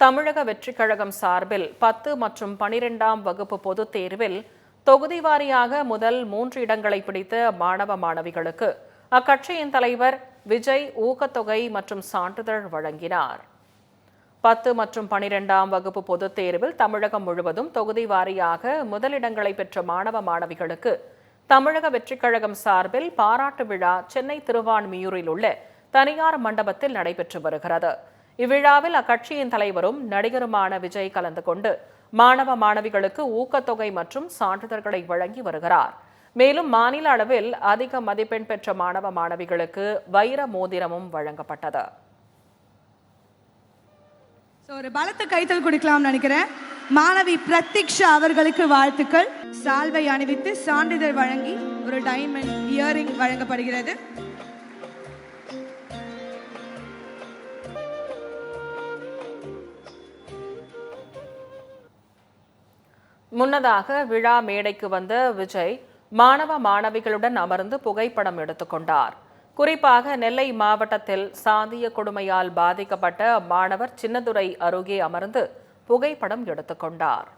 தமிழக வெற்றிக் கழகம் சார்பில் பத்து மற்றும் பனிரெண்டாம் வகுப்பு பொதுத் தேர்வில் தொகுதி வாரியாக முதல் மூன்று இடங்களை பிடித்த மாணவ மாணவிகளுக்கு அக்கட்சியின் தலைவர் விஜய் ஊக்கத்தொகை மற்றும் சான்றிதழ் வழங்கினார். பத்து மற்றும் பனிரெண்டாம் வகுப்பு பொதுத் தேர்வில் தமிழகம் முழுவதும் தொகுதி வாரியாக முதலிடங்களை பெற்ற மாணவ மாணவிகளுக்கு தமிழக வெற்றிக் கழகம் சார்பில் பாராட்டு விழா சென்னை திருவான்மியூரில் உள்ள தனியார் மண்டபத்தில் நடைபெற்று வருகிறது. இவ்விழாவில் அக்கட்சியின் தலைவரும் நடிகருமான விஜய் கலந்து கொண்டு மாணவ மாணவிகளுக்கு ஊக்கத்தொகை மற்றும் சான்றிதழ்களை வழங்கி வருகிறார். மேலும் மாநில அளவில் அதிக மதிப்பெண் பெற்ற மாணவ மாணவிகளுக்கு வைர மோதிரமும் வழங்கப்பட்டது. ஒரு பலத்த கைத்தல் கொடுக்கலாம் நினைக்கிறேன். மாணவி பிரத்யக்ஷா அவர்களுக்கு வாழ்த்துக்கள். சால்வை அணிவித்து சான்றிதழ் வழங்கி ஒரு டைமண்ட் இயரிங் வழங்கப்படுகிறது. முன்னதாக விழா மேடைக்கு வந்த விஜய் மாணவ மாணவிகளுடன் அமர்ந்து புகைப்படம் எடுத்துக்கொண்டார் குறிப்பாக நெல்லை மாவட்டத்தில் சாதிய கொடுமையால் பாதிக்கப்பட்ட மாணவர் சின்னதுரை அருகே அமர்ந்து புகைப்படம் எடுத்துக்கொண்டார்